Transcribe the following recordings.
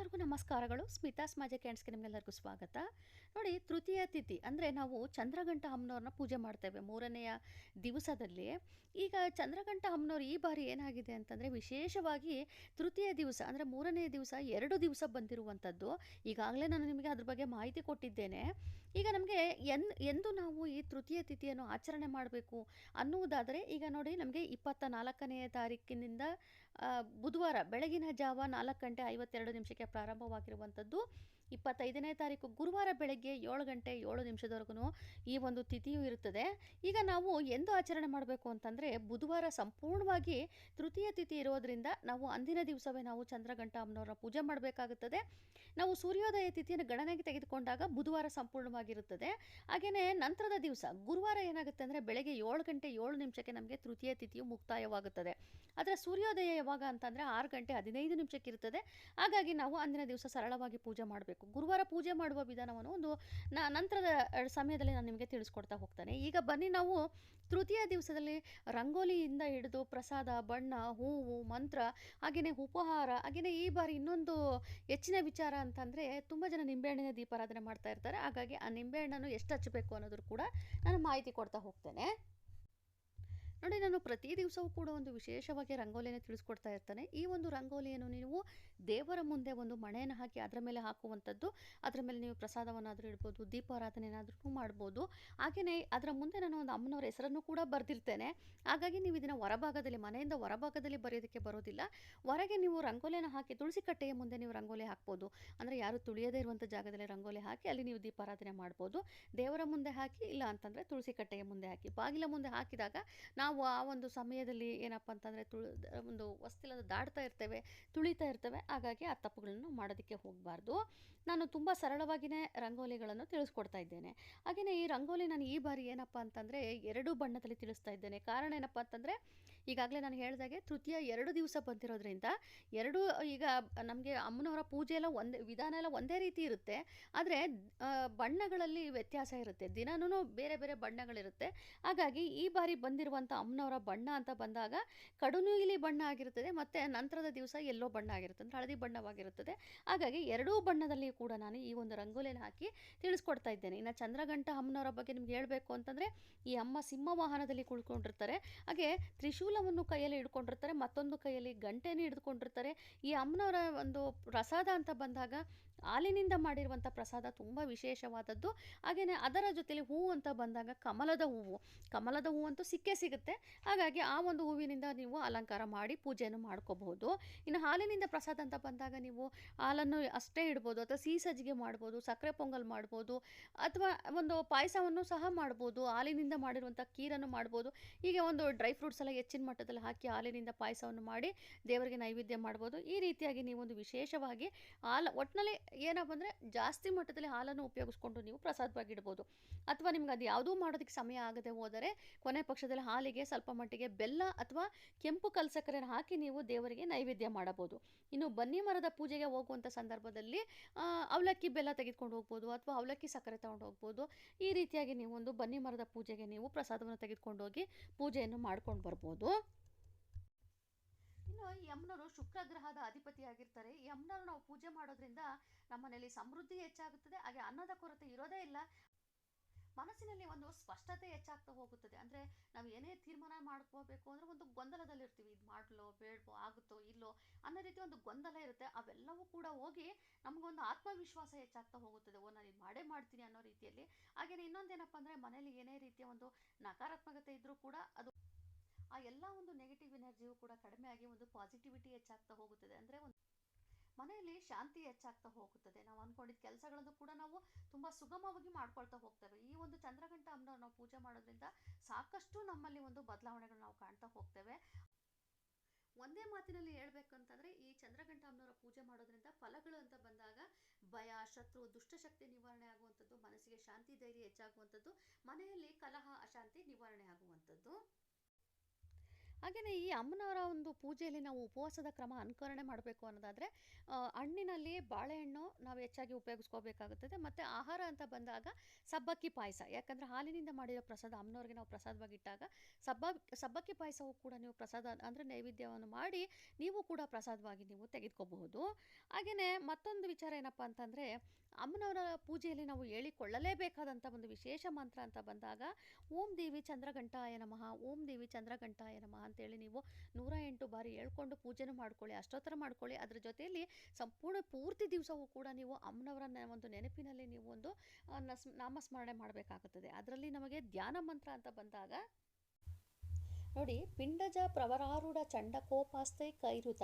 ಎಲ್ಲರಿಗೂ ನಮಸ್ಕಾರಗಳು. ಸ್ಮಿತಾ ಸಮಾಜ ಕ್ಯಾಂಡ್ಸ್ಗೆ ನಿಮಗೆಲ್ಲರಿಗೂ ಸ್ವಾಗತ. ನೋಡಿ, ತೃತೀಯ ತಿಥಿ ಅಂದರೆ ನಾವು ಚಂದ್ರಗಂಟ ಅಮ್ಮನವ್ರನ್ನ ಪೂಜೆ ಮಾಡ್ತೇವೆ ಮೂರನೆಯ ದಿವಸದಲ್ಲಿ. ಈಗ ಚಂದ್ರಗಂಟ ಅಮ್ಮನವ್ರು ಈ ಬಾರಿ ಏನಾಗಿದೆ ಅಂತಂದರೆ ವಿಶೇಷವಾಗಿ ತೃತೀಯ ದಿವಸ ಅಂದರೆ ಮೂರನೆಯ ದಿವಸ ಎರಡು ದಿವಸ ಬಂದಿರುವಂಥದ್ದು. ಈಗಾಗಲೇ ನಾನು ನಿಮಗೆ ಅದ್ರ ಬಗ್ಗೆ ಮಾಹಿತಿ ಕೊಟ್ಟಿದ್ದೇನೆ. ಈಗ ನಮಗೆ ಎನ್, ಎಂದು ನಾವು ಈ ತೃತೀಯ ತಿಥಿಯನ್ನು ಆಚರಣೆ ಮಾಡಬೇಕು ಅನ್ನುವುದಾದರೆ ಈಗ ನೋಡಿ ನಮಗೆ ಇಪ್ಪತ್ತ ನಾಲ್ಕನೆಯ ತಾರೀಕಿನಿಂದ ಬುಧವಾರ ಬೆಳಗಿನ ಜಾವ ನಾಲ್ಕು ಗಂಟೆ ಐವತ್ತೆರಡು ನಿಮಿಷಕ್ಕೆ ಪ್ರಾರಂಭವಾಗಿರುವಂಥದ್ದು. ಇಪ್ಪತ್ತೈದನೇ ತಾರೀಕು ಗುರುವಾರ ಬೆಳಗ್ಗೆ ಏಳು ಗಂಟೆ ಏಳು ನಿಮಿಷದವರೆಗೂ ಈ ಒಂದು ತಿಥಿಯೂ ಇರುತ್ತದೆ. ಈಗ ನಾವು ಎಂದು ಆಚರಣೆ ಮಾಡಬೇಕು ಅಂತಂದರೆ ಬುಧವಾರ ಸಂಪೂರ್ಣವಾಗಿ ತೃತೀಯ ತಿಥಿ ಇರೋದರಿಂದ ನಾವು ಅಂದಿನ ದಿವಸವೇ ನಾವು ಚಂದ್ರಗಂಟ ಅಮ್ಮನವರ ಪೂಜೆ ಮಾಡಬೇಕಾಗುತ್ತದೆ. ನಾವು ಸೂರ್ಯೋದಯ ತಿಥಿಯನ್ನು ಗಣನೆಗೆ ತೆಗೆದುಕೊಂಡಾಗ ಬುಧವಾರ ಸಂಪೂರ್ಣವಾಗಿರುತ್ತದೆ. ಹಾಗೆಯೇ ನಂತರದ ದಿವಸ ಗುರುವಾರ ಏನಾಗುತ್ತೆ ಅಂದರೆ ಬೆಳಗ್ಗೆ ಏಳು ಗಂಟೆ ಏಳು ನಿಮಿಷಕ್ಕೆ ನಮಗೆ ತೃತೀಯ ತಿಥಿಯು ಮುಕ್ತಾಯವಾಗುತ್ತದೆ. ಆದರೆ ಸೂರ್ಯೋದಯ ಯಾವಾಗ ಅಂತಂದರೆ ಆರು ಗಂಟೆ ಹದಿನೈದು ನಿಮಿಷಕ್ಕೆ ಇರುತ್ತದೆ ಹಾಗಾಗಿ ನಾವು ಅಂದಿನ ದಿವಸ ಸರಳವಾಗಿ ಪೂಜೆ ಮಾಡಬೇಕು. ಗುರುವಾರ ಪೂಜೆ ಮಾಡುವ ವಿಧಾನವನ್ನು ಒಂದು ನಂತರದ ಸಮಯದಲ್ಲಿ ನಾನು ನಿಮಗೆ ತಿಳಿಸ್ಕೊಡ್ತಾ ಹೋಗ್ತಾನೆ. ಈಗ ಬನ್ನಿ ನಾವು ತೃತೀಯ ದಿವಸದಲ್ಲಿ ರಂಗೋಲಿಯಿಂದ ಹಿಡಿದು ಪ್ರಸಾದ, ಬಣ್ಣ, ಹೂವು, ಮಂತ್ರ ಹಾಗೆಯೇ ಉಪಹಾರ ಹಾಗೆಯೇ ಈ ಬಾರಿ ಇನ್ನೊಂದು ಹೆಚ್ಚಿನ ವಿಚಾರ ಅಂತಂದರೆ ತುಂಬ ಜನ ನಿಂಬೆಹಣ್ಣಿನ ದೀಪಾರಾಧನೆ ಮಾಡ್ತಾ ಇರ್ತಾರೆ. ಹಾಗಾಗಿ ಆ ನಿಂಬೆಹಣ್ಣನ್ನು ಎಷ್ಟು ಹಚ್ಚಬೇಕು ಅನ್ನೋದ್ರ ಕೂಡ ನಾನು ಮಾಹಿತಿ ಕೊಡ್ತಾ ಹೋಗ್ತೇನೆ. ನೋಡಿ, ನಾನು ಪ್ರತಿ ದಿವಸವೂ ಕೂಡ ಒಂದು ವಿಶೇಷವಾಗಿ ರಂಗೋಲಿಯನ್ನು ತಿಳಿಸ್ಕೊಡ್ತಾ ಇರ್ತಾನೆ. ಈ ಒಂದು ರಂಗೋಲಿಯನ್ನು ನೀವು ದೇವರ ಮುಂದೆ ಒಂದು ಮಣೆಯನ್ನು ಹಾಕಿ ಅದರ ಮೇಲೆ ಹಾಕುವಂಥದ್ದು, ಅದರ ಮೇಲೆ ನೀವು ಪ್ರಸಾದವನ್ನಾದರೂ ಇಡ್ಬೋದು, ದೀಪಾರಾಧನೆನಾದ್ರೂ ಮಾಡ್ಬೋದು. ಹಾಗೆಯೇ ಅದರ ಮುಂದೆ ನಾನು ಒಂದು ಅಮ್ಮನವರ ಹೆಸರನ್ನು ಕೂಡ ಬರೆದಿರ್ತೇನೆ. ಹಾಗಾಗಿ ನೀವು ಇದನ್ನು ಹೊರಭಾಗದಲ್ಲಿ, ಮನೆಯಿಂದ ಹೊರಭಾಗದಲ್ಲಿ ಬರೆಯೋದಕ್ಕೆ ಬರೋದಿಲ್ಲ. ಹೊರಗೆ ನೀವು ರಂಗೋಲಿಯನ್ನು ಹಾಕಿ ತುಳಸಿ ಕಟ್ಟೆಯ ಮುಂದೆ ನೀವು ರಂಗೋಲಿ ಹಾಕ್ಬೋದು. ಅಂದರೆ ಯಾರು ತುಳಿಯದೇ ಇರುವಂಥ ಜಾಗದಲ್ಲಿ ರಂಗೋಲಿ ಹಾಕಿ, ಅಲ್ಲಿ ನೀವು ದೀಪಾರಾಧನೆ ಮಾಡ್ಬೋದು. ದೇವರ ಮುಂದೆ ಹಾಕಿ, ಇಲ್ಲ ಅಂತಂದರೆ ತುಳಸಿ ಕಟ್ಟೆಯ ಮುಂದೆ ಹಾಕಿ. ಬಾಗಿಲ ಮುಂದೆ ಹಾಕಿದಾಗ ನಾವು ಆ ಒಂದು ಸಮಯದಲ್ಲಿ ಏನಪ್ಪ ಅಂತಂದರೆ ತುಳು ಒಂದು ವಸ್ತಿಲದ ದಾಟ್ತಾ ಇರ್ತೇವೆ, ತುಳಿತಾ ಇರ್ತೇವೆ, ಹಾಗಾಗಿ ಆ ತಪ್ಪುಗಳನ್ನು ಮಾಡೋದಕ್ಕೆ ಹೋಗಬಾರ್ದು. ನಾನು ತುಂಬ ಸರಳವಾಗಿಯೇ ರಂಗೋಲಿಗಳನ್ನು ತಿಳಿಸ್ಕೊಡ್ತಾ ಇದ್ದೇನೆ. ಹಾಗೆಯೇ ಈ ರಂಗೋಲಿ ನಾನು ಈ ಬಾರಿ ಏನಪ್ಪ ಅಂತಂದರೆ ಎರಡು ಬಣ್ಣದಲ್ಲಿ ತಿಳಿಸ್ತಾ ಇದ್ದೇನೆ. ಕಾರಣ ಏನಪ್ಪ ಅಂತಂದರೆ ಈಗಾಗಲೇ ನಾನು ಹೇಳಿದಾಗೆ ತೃತೀಯ ಎರಡು ದಿವಸ ಬಂದಿರೋದ್ರಿಂದ ಎರಡು ಈಗ ನಮಗೆ ಅಮ್ಮನವರ ಪೂಜೆ ಎಲ್ಲ ಒಂದೇ, ವಿಧಾನ ಎಲ್ಲ ಒಂದೇ ರೀತಿ ಇರುತ್ತೆ. ಆದರೆ ಬಣ್ಣಗಳಲ್ಲಿ ವ್ಯತ್ಯಾಸ ಇರುತ್ತೆ. ದಿನನೂ ಬೇರೆ ಬೇರೆ ಬಣ್ಣಗಳಿರುತ್ತೆ. ಹಾಗಾಗಿ ಈ ಬಾರಿ ಬಂದಿರುವಂಥ ಅಮ್ಮನವರ ಬಣ್ಣ ಅಂತ ಬಂದಾಗ ಕಡು ನೀಲಿ ಬಣ್ಣ ಆಗಿರುತ್ತದೆ, ಮತ್ತು ನಂತರದ ದಿವಸ ಎಲ್ಲೋ ಬಣ್ಣ ಆಗಿರುತ್ತೆ ಅಂದರೆ ಹಳದಿ ಬಣ್ಣವಾಗಿರುತ್ತದೆ. ಹಾಗಾಗಿ ಎರಡೂ ಬಣ್ಣದಲ್ಲಿ ಕೂಡ ನಾನು ಈ ಒಂದು ರಂಗೋಲಿಯಲ್ಲಿ ಹಾಕಿ ತಿಳಿಸ್ಕೊಡ್ತಾ ಇದ್ದೇನೆ. ಇನ್ನು ಚಂದ್ರಗಂಟ ಅಮ್ಮನವರ ಬಗ್ಗೆ ನಿಮ್ಗೆ ಹೇಳಬೇಕು ಅಂತಂದರೆ, ಈ ಅಮ್ಮ ಸಿಂಹ ವಾಹನದಲ್ಲಿ ಕುಳ್ಕೊಂಡಿರ್ತಾರೆ. ಹಾಗೆ ತ್ರಿಶೂಲವನ್ನು ಕೈಯಲ್ಲಿ ಹಿಡ್ಕೊಂಡಿರ್ತಾರೆ, ಮತ್ತೊಂದು ಕೈಯಲ್ಲಿ ಗಂಟೆನೇ ಹಿಡಿದುಕೊಂಡಿರ್ತಾರೆ ಈ ಅಮ್ಮನವರ ಒಂದು ಪ್ರಸಾದ ಅಂತ ಬಂದಾಗ, ಹಾಲಿನಿಂದ ಮಾಡಿರುವಂಥ ಪ್ರಸಾದ ತುಂಬ ವಿಶೇಷವಾದದ್ದು. ಹಾಗೆಯೇ ಅದರ ಜೊತೆಲಿ ಹೂವು ಅಂತ ಬಂದಾಗ ಕಮಲದ ಹೂವು. ಕಮಲದ ಹೂವು ಅಂತೂ ಸಿಕ್ಕೇ ಸಿಗುತ್ತೆ. ಹಾಗಾಗಿ ಆ ಒಂದು ಹೂವಿನಿಂದ ನೀವು ಅಲಂಕಾರ ಮಾಡಿ ಪೂಜೆಯನ್ನು ಮಾಡ್ಕೋಬಹುದು. ಇನ್ನು ಹಾಲಿನಿಂದ ಪ್ರಸಾದ ಅಂತ ಬಂದಾಗ ನೀವು ಹಾಲನ್ನು ಅಷ್ಟೇ ಇಡ್ಬೋದು, ಅಥವಾ ಸಿಹಿ ಸಜ್ಜಿಗೆ ಮಾಡ್ಬೋದು, ಸಕ್ಕರೆ ಪೊಂಗಲ್ ಮಾಡ್ಬೋದು, ಅಥವಾ ಒಂದು ಪಾಯಸವನ್ನು ಸಹ ಮಾಡ್ಬೋದು, ಹಾಲಿನಿಂದ ಮಾಡಿರುವಂಥ ಖೀರನ್ನು ಮಾಡ್ಬೋದು. ಹೀಗೆ ಒಂದು ಡ್ರೈ ಫ್ರೂಟ್ಸ್ ಎಲ್ಲ ಹೆಚ್ಚಿನ ಮಟ್ಟದಲ್ಲಿ ಹಾಕಿ ಹಾಲಿನಿಂದ ಪಾಯಸವನ್ನು ಮಾಡಿ ದೇವರಿಗೆ ನೈವೇದ್ಯ ಮಾಡ್ಬೋದು. ಈ ರೀತಿಯಾಗಿ ನೀವೊಂದು ವಿಶೇಷವಾಗಿ ಹಾಲು ಒಟ್ಟಿನಲ್ಲಿ ಏನಪ್ಪ ಅಂದರೆ ಜಾಸ್ತಿ ಮಟ್ಟದಲ್ಲಿ ಹಾಲನ್ನು ಉಪಯೋಗಿಸ್ಕೊಂಡು ನೀವು ಪ್ರಸಾದವಾಗಿ ಇಡ್ಬೋದು. ಅಥವಾ ನಿಮ್ಗೆ ಅದು ಯಾವುದೂ ಮಾಡೋದಕ್ಕೆ ಸಮಯ ಆಗದೆ ಹೋದರೆ ಕೊನೆ ಪಕ್ಷದಲ್ಲಿ ಹಾಲಿಗೆ ಸ್ವಲ್ಪ ಮಟ್ಟಿಗೆ ಬೆಲ್ಲ ಅಥವಾ ಕೆಂಪು ಕಲ್ಸಕ್ಕರೆಯನ್ನು ಹಾಕಿ ನೀವು ದೇವರಿಗೆ ನೈವೇದ್ಯ ಮಾಡಬಹುದು ಇನ್ನು ಬನ್ನಿ ಮರದ ಪೂಜೆಗೆ ಹೋಗುವಂಥ ಸಂದರ್ಭದಲ್ಲಿ ಅವಲಕ್ಕಿ ಬೆಲ್ಲ ತೆಗೆದುಕೊಂಡು ಹೋಗ್ಬೋದು ಅಥವಾ ಅವಲಕ್ಕಿ ಸಕ್ಕರೆ ತಗೊಂಡು ಹೋಗ್ಬೋದು. ಈ ರೀತಿಯಾಗಿ ನೀವು ಒಂದು ಬನ್ನಿ ಮರದ ಪೂಜೆಗೆ ನೀವು ಪ್ರಸಾದವನ್ನು ತೆಗೆದುಕೊಂಡು ಹೋಗಿ ಪೂಜೆಯನ್ನು ಮಾಡ್ಕೊಂಡು ಬರ್ಬೋದು. ಇನ್ನು ಯಮ್ನರು ಶುಕ್ರ ಗ್ರಹದ ಅಧಿಪತಿಯಾಗಿರ್ತಾರೆ. ಯಮ್ನರು ನಾವು ಪೂಜೆ ಮಾಡೋದ್ರಿಂದ ನಮ್ಮ ಮನೆಯಲ್ಲಿ ಸಮೃದ್ಧಿ ಹೆಚ್ಚಾಗುತ್ತದೆ. ಹಾಗೆ ಅನ್ನದ ಕೊರತೆ ಇರೋದೇ ಇಲ್ಲ. ಮನಸ್ಸಿನಲ್ಲಿ ಒಂದು ಸ್ಪಷ್ಟತೆ ಹೆಚ್ಚಾಗ್ತಾ ಹೋಗುತ್ತದೆ. ಅಂದರೆ ನಾವು ಏನೇ ತೀರ್ಮಾನ ಮಾಡ್ಕೋಬೇಕು ಅಂದರೆ ಒಂದು ಗೊಂದಲದಲ್ಲಿರ್ತೀವಿ. ಇದು ಮಾಡಲೋ, ಬೇಡವೋ ಅನ್ನೋ ರೀತಿ ಒಂದು ಗೊಂದಲ ಇರುತ್ತೆ. ಅವೆಲ್ಲವೂ ಕೂಡ ಹೋಗಿ ನಮಗೊಂದು ಆತ್ಮವಿಶ್ವಾಸ ಹೆಚ್ಚಾಗ್ತಾ ಹೋಗುತ್ತದೆ. ಓ, ನಾನು ಇದು ಮಾಡೇ ಮಾಡ್ತೀನಿ ಅನ್ನೋ ರೀತಿಯಲ್ಲಿ. ಹಾಗೆಯೇ ಇನ್ನೊಂದೇನಪ್ಪ ಅಂದರೆ ಮನೇಲಿ ಏನೇ ರೀತಿಯ ಒಂದು ನಕಾರಾತ್ಮಕತೆ ಇದ್ದರೂ ಕೂಡ ಅದು ಆ ಎಲ್ಲ ಒಂದು ನೆಗೆಟಿವ್ ಎನರ್ಜಿಯು ಕೂಡ ಕಡಿಮೆ ಆಗಿ ಒಂದು ಪಾಸಿಟಿವಿಟಿ ಹೆಚ್ಚಾಗ್ತಾ ಹೋಗುತ್ತದೆ. ಅಂದರೆ ಒಂದು ಮನೆಯಲ್ಲಿ ಶಾಂತಿ ಹೆಚ್ಚಾಗ್ತಾ ಹೋಗುತ್ತದೆ. ನಾವು ಅಂದ್ಕೊಂಡಿದ್ದ ಕೆಲಸಗಳನ್ನು ಕೂಡ ನಾವು ತುಂಬ ಸುಗಮವಾಗಿ ಮಾಡ್ಕೊಳ್ತಾ ಹೋಗ್ತೇವೆ. ಈ ಒಂದು ಚಂದ್ರಗಂಟ ಅಮ್ಮನವ್ರು ನಾವು ಪೂಜೆ ಮಾಡೋದ್ರಿಂದ ಸಾಕಷ್ಟು ನಮ್ಮಲ್ಲಿ ಒಂದು ಬದಲಾವಣೆಗಳು ನಾವು ಕಾಣ್ತಾ ಹೋಗ್ತೇವೆ. ಒಂದೇ ಮಾತಿನಲ್ಲಿ ಹೇಳ್ಬೇಕು ಅಂತಂದರೆ ಈ ಚಂದ್ರಗಂಟ ಅಮ್ಮನವರ ಪೂಜೆ ಮಾಡೋದ್ರಿಂದ ಫಲಗಳು ಅಂತ ಬಂದಾಗ ಭಯ, ಶತ್ರು, ದುಷ್ಟಶಕ್ತಿ ನಿವಾರಣೆ ಆಗುವಂಥದ್ದು, ಮನಸ್ಸಿಗೆ ಶಾಂತಿ, ಧೈರ್ಯ ಹೆಚ್ಚಾಗುವಂಥದ್ದು, ಮನೆಯಲ್ಲಿ ಕಲಹ, ಅಶಾಂತಿ ನಿವಾರಣೆ ಆಗುವಂಥದ್ದು. ಹಾಗೆಯೇ ಈ ಅಮ್ಮನವರ ಒಂದು ಪೂಜೆಯಲ್ಲಿ ನಾವು ಉಪವಾಸದ ಕ್ರಮ ಅನುಕರಣೆ ಮಾಡಬೇಕು ಅನ್ನೋದಾದರೆ ಹಣ್ಣಿನಲ್ಲಿ ಬಾಳೆಹಣ್ಣು ನಾವು ಹೆಚ್ಚಾಗಿ ಉಪಯೋಗಿಸ್ಕೋಬೇಕಾಗುತ್ತದೆ ಮತ್ತು ಆಹಾರ ಅಂತ ಬಂದಾಗ ಸಬ್ಬಕ್ಕಿ ಪಾಯಸ. ಯಾಕಂದರೆ ಹಾಲಿನಿಂದ ಮಾಡಿರೋ ಪ್ರಸಾದ, ಅಮ್ಮನವ್ರಿಗೆ ನಾವು ಪ್ರಸಾದವಾಗಿ ಇಟ್ಟಾಗ ಸಬ್ಬ, ಸಬ್ಬಕ್ಕಿ ಪಾಯಸವು ಕೂಡ ನೀವು ಪ್ರಸಾದ ಅಂದರೆ ನೈವೇದ್ಯವನ್ನು ಮಾಡಿ ನೀವು ಕೂಡ ಪ್ರಸಾದವಾಗಿ ನೀವು ತೆಗೆದುಕೋಬಹುದು. ಹಾಗೆಯೇ ಮತ್ತೊಂದು ವಿಚಾರ ಏನಪ್ಪ ಅಂತಂದರೆ, ಅಮ್ಮನವರ ಪೂಜೆಯಲ್ಲಿ ನಾವು ಹೇಳಿಕೊಳ್ಳಲೇಬೇಕಾದಂಥ ಒಂದು ವಿಶೇಷ ಮಂತ್ರ ಅಂತ ಬಂದಾಗ, ಓಂ ದೇವಿ ಚಂದ್ರಘಂಟಾಯ ನಮಃ, ಓಂ ದೇವಿ ಚಂದ್ರಘಂಟಾಯ ನಮಃ ಅಂತೇಳಿ ನೀವು ನೂರ ಎಂಟು ಬಾರಿ ಹೇಳ್ಕೊಂಡು ಪೂಜೆನೂ ಮಾಡ್ಕೊಳ್ಳಿ, ಅಷ್ಟೋತ್ತರ ಮಾಡ್ಕೊಳ್ಳಿ. ಅದ್ರ ಜೊತೆಯಲ್ಲಿ ಸಂಪೂರ್ಣ ಪೂರ್ತಿ ದಿವಸವೂ ಕೂಡ ನೀವು ಅಮ್ಮನವರ ಒಂದು ನೆನಪಿನಲ್ಲಿ ನೀವು ಒಂದು ನಾಮಸ್ಮರಣೆ ಮಾಡಬೇಕಾಗುತ್ತದೆ. ಅದರಲ್ಲಿ ನಮಗೆ ಧ್ಯಾನ ಮಂತ್ರ ಅಂತ ಬಂದಾಗ, ನೋಡಿ, ಪಿಂಡಜ ಪ್ರವರಾರೂಢ ಚಂಡಕೋಪಾಸ್ತೆ ಕೈರುತ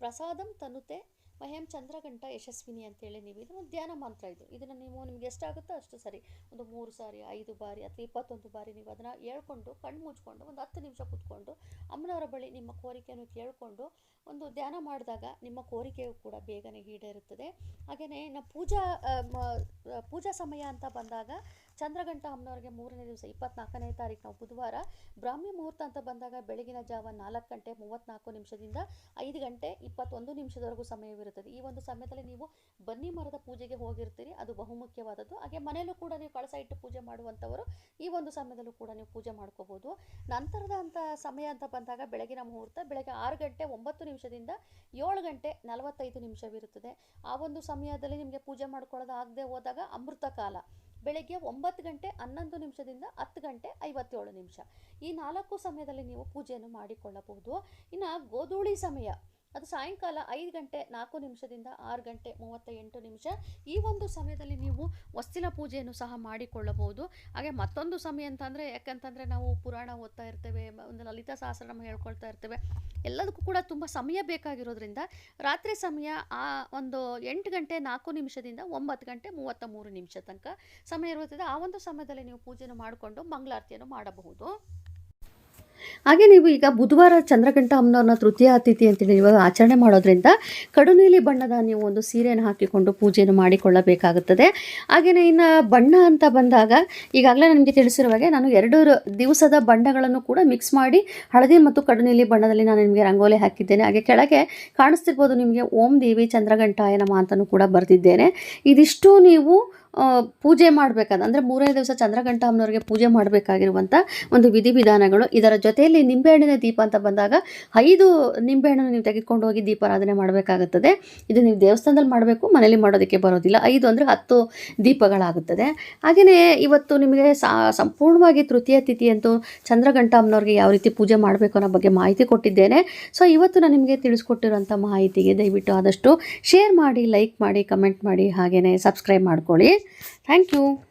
ಪ್ರಸಾದಂ ತನುತೆ ಮಹ್ಯಂ ಚಂದ್ರಗಂಟ ಯಶಸ್ವಿನಿ ಅಂತೇಳಿ ನೀವು. ಇದು ಒಂದು ಧ್ಯಾನ ಮಂತ್ರ ಇದು. ಇದನ್ನು ನೀವು ನಿಮ್ಗೆ ಎಷ್ಟಾಗುತ್ತೋ ಅಷ್ಟು ಸರಿ. ಒಂದು ಮೂರು ಸಾರಿ, ಐದು ಬಾರಿ ಅಥವಾ ಇಪ್ಪತ್ತೊಂದು ಬಾರಿ ನೀವು ಅದನ್ನು ಹೇಳ್ಕೊಂಡು ಕಣ್ಣು ಮುಚ್ಕೊಂಡು ಒಂದು ಹತ್ತು ನಿಮಿಷ ಕೂತ್ಕೊಂಡು ಅಮ್ಮನವರ ಬಳಿ ನಿಮ್ಮ ಕೋರಿಕೆಯನ್ನು ಕೇಳಿಕೊಂಡು ಒಂದು ಧ್ಯಾನ ಮಾಡಿದಾಗ ನಿಮ್ಮ ಕೋರಿಕೆಯು ಕೂಡ ಬೇಗನೆ ಈಡೇರುತ್ತದೆ. ಹಾಗೆಯೇ ನಮ್ಮ ಪೂಜಾ ಪೂಜಾ ಸಮಯ ಅಂತ ಬಂದಾಗ ಚಂದ್ರಗಂಟ ಅಮ್ಮನವರಿಗೆ ಮೂರನೇ ದಿವಸ ಇಪ್ಪತ್ನಾಲ್ಕನೇ ತಾರೀಕು ನಾವು ಬುಧವಾರ ಬ್ರಾಹ್ಮಿ ಮುಹೂರ್ತ ಅಂತ ಬಂದಾಗ ಬೆಳಗಿನ ಜಾವ ನಾಲ್ಕು ಗಂಟೆ ಮೂವತ್ತ್ನಾಲ್ಕು ನಿಮಿಷದಿಂದ ಐದು ಗಂಟೆ ಇಪ್ಪತ್ತೊಂದು ನಿಮಿಷದವರೆಗೂ ಸಮಯವಿರುತ್ತದೆ. ಈ ಒಂದು ಸಮಯದಲ್ಲಿ ನೀವು ಬನ್ನಿ ಮರದ ಪೂಜೆಗೆ ಹೋಗಿರ್ತೀರಿ. ಅದು ಬಹುಮುಖ್ಯವಾದದ್ದು ಹಾಗೆ ಮನೆಯಲ್ಲೂ ಕೂಡ ನೀವು ಕಳಸ ಇಟ್ಟು ಪೂಜೆ ಮಾಡುವಂಥವರು ಈ ಒಂದು ಸಮಯದಲ್ಲೂ ಕೂಡ ನೀವು ಪೂಜೆ ಮಾಡ್ಕೋಬೋದು. ನಂತರದ ಅಂತ ಸಮಯ ಅಂತ ಬಂದಾಗ ಬೆಳಗಿನ ಮುಹೂರ್ತ ಬೆಳಗ್ಗೆ ಆರು ಗಂಟೆ ಒಂಬತ್ತು ನಿಮಿಷದಿಂದ ಏಳು ಗಂಟೆ ನಲವತ್ತೈದು ನಿಮಿಷವಿರುತ್ತದೆ. ಆ ಒಂದು ಸಮಯದಲ್ಲಿ ನಿಮಗೆ ಪೂಜೆ ಮಾಡ್ಕೊಳ್ಳೋದು ಆಗದೆ ಹೋದಾಗ ಅಮೃತ ಕಾಲ. ಬೆಳಗ್ಗೆ ಒಂಬತ್ತು ಗಂಟೆ ಹನ್ನೊಂದು ನಿಮಿಷದಿಂದ ಹತ್ತು ಗಂಟೆ ಐವತ್ತೇಳು ನಿಮಿಷ. ಈ ನಾಲ್ಕು ಸಮಯದಲ್ಲಿ ನೀವು ಪೂಜೆಯನ್ನು ಮಾಡಿಕೊಳ್ಳಬಹುದು. ಇನ್ನು ಗೋಧೂಳಿ ಸಮಯ. ಅದು ಸಾಯಂಕಾಲ ಐದು ಗಂಟೆ ನಾಲ್ಕು ನಿಮಿಷದಿಂದ ಆರು ಗಂಟೆ ಮೂವತ್ತ ಎಂಟು ನಿಮಿಷ. ಈ ಒಂದು ಸಮಯದಲ್ಲಿ ನೀವು ವಸ್ತಿಲ ಪೂಜೆಯನ್ನು ಸಹ ಮಾಡಿಕೊಳ್ಳಬಹುದು. ಹಾಗೆ ಮತ್ತೊಂದು ಸಮಯ ಅಂತಂದರೆ, ಯಾಕಂತಂದರೆ ನಾವು ಪುರಾಣ ಓದ್ತಾ ಇರ್ತೇವೆ, ಒಂದು ಲಲಿತಾ ಸಹಸ್ರನಾಮ ಹೇಳ್ಕೊಳ್ತಾ ಇರ್ತೇವೆ, ಎಲ್ಲದಕ್ಕೂ ಕೂಡ ತುಂಬ ಸಮಯ ಬೇಕಾಗಿರೋದ್ರಿಂದ ರಾತ್ರಿ ಸಮಯ ಆ ಒಂದು ಎಂಟು ಗಂಟೆ ನಾಲ್ಕು ನಿಮಿಷದಿಂದ ಒಂಬತ್ತು ಗಂಟೆ ಮೂವತ್ತ ಮೂರು ನಿಮಿಷ ತನಕ ಸಮಯ ಇರುತ್ತದೆ ಆ ಒಂದು ಸಮಯದಲ್ಲಿ ನೀವು ಪೂಜೆಯನ್ನು ಮಾಡಿಕೊಂಡು ಮಂಗಳಾರತಿಯನ್ನು ಮಾಡಬಹುದು. ಹಾಗೆ ನೀವು ಈಗ ಬುಧವಾರ ಚಂದ್ರಗಂಟ ಅಮ್ಮನವ್ರನ್ನ ತೃತೀಯ ಅತಿಥಿ ಅಂತೇಳಿ ಇವಾಗ ಆಚರಣೆ ಮಾಡೋದ್ರಿಂದ ಕಡು ನೀಲಿ ಬಣ್ಣದ ನೀವು ಒಂದು ಸೀರೆಯನ್ನು ಹಾಕಿಕೊಂಡು ಪೂಜೆಯನ್ನು ಮಾಡಿಕೊಳ್ಳಬೇಕಾಗುತ್ತದೆ. ಹಾಗೆಯೇ ಇನ್ನು ಬಣ್ಣ ಅಂತ ಬಂದಾಗ ಈಗಾಗಲೇ ನನಗೆ ತಿಳಿಸಿರುವ ಹಾಗೆ ನಾನು ಎರಡು ದಿವಸದ ಬಣ್ಣಗಳನ್ನು ಕೂಡ ಮಿಕ್ಸ್ ಮಾಡಿ ಹಳದಿ ಮತ್ತು ಕಡು ನೀಲಿ ಬಣ್ಣದಲ್ಲಿ ನಾನು ನಿಮಗೆ ರಂಗೋಲಿ ಹಾಕಿದ್ದೇನೆ. ಹಾಗೆ ಕೆಳಗೆ ಕಾಣಿಸ್ತಿರ್ಬೋದು ನಿಮಗೆ ಓಂ ದೇವಿ ಚಂದ್ರಗಂಟಾಯ ನಮ ಅಂತಲೂ ಕೂಡ ಬರೆದಿದ್ದೇನೆ. ಇದಿಷ್ಟು ನೀವು ಪೂಜೆ ಮಾಡಬೇಕಾದ ಅಂದರೆ ಮೂರನೇ ದಿವಸ ಚಂದ್ರಗಂಟ ಅಮ್ಮನವ್ರಿಗೆ ಪೂಜೆ ಮಾಡಬೇಕಾಗಿರುವಂಥ ಒಂದು ವಿಧಿವಿಧಾನಗಳು. ಇದರ ಜೊತೆಯಲ್ಲಿ ನಿಂಬೆಹಣ್ಣಿನ ದೀಪ ಅಂತ ಬಂದಾಗ ಐದು ನಿಂಬೆಹಣ್ಣನ್ನು ನೀವು ತೆಗೆದುಕೊಂಡು ಹೋಗಿ ದೀಪಾರಾಧನೆ ಮಾಡಬೇಕಾಗುತ್ತದೆ. ಇದು ನೀವು ದೇವಸ್ಥಾನದಲ್ಲಿ ಮಾಡಬೇಕು, ಮನೆಯಲ್ಲಿ ಮಾಡೋದಕ್ಕೆ ಬರೋದಿಲ್ಲ. ಐದು ಅಂದರೆ ಹತ್ತು ದೀಪಗಳಾಗುತ್ತದೆ. ಹಾಗೆಯೇ ಇವತ್ತು ನಿಮಗೆ ಸಂಪೂರ್ಣವಾಗಿ ತೃತೀಯ ತಿಥಿಯಂತೂ ಚಂದ್ರಗಂಟ ಅಮ್ಮನವ್ರಿಗೆ ಯಾವ ರೀತಿ ಪೂಜೆ ಮಾಡಬೇಕು ಅನ್ನೋ ಬಗ್ಗೆ ಮಾಹಿತಿ ಕೊಟ್ಟಿದ್ದೇನೆ. ಸೊ ಇವತ್ತು ನಾನು ನಿಮಗೆ ತಿಳಿಸ್ಕೊಟ್ಟಿರುವಂಥ ಮಾಹಿತಿಗೆ ದಯವಿಟ್ಟು ಆದಷ್ಟು ಶೇರ್ ಮಾಡಿ ಲೈಕ್ ಮಾಡಿ ಕಮೆಂಟ್ ಮಾಡಿ, ಹಾಗೆಯೇ ಸಬ್ಸ್ಕ್ರೈಬ್ ಮಾಡ್ಕೊಳ್ಳಿ. Thank you.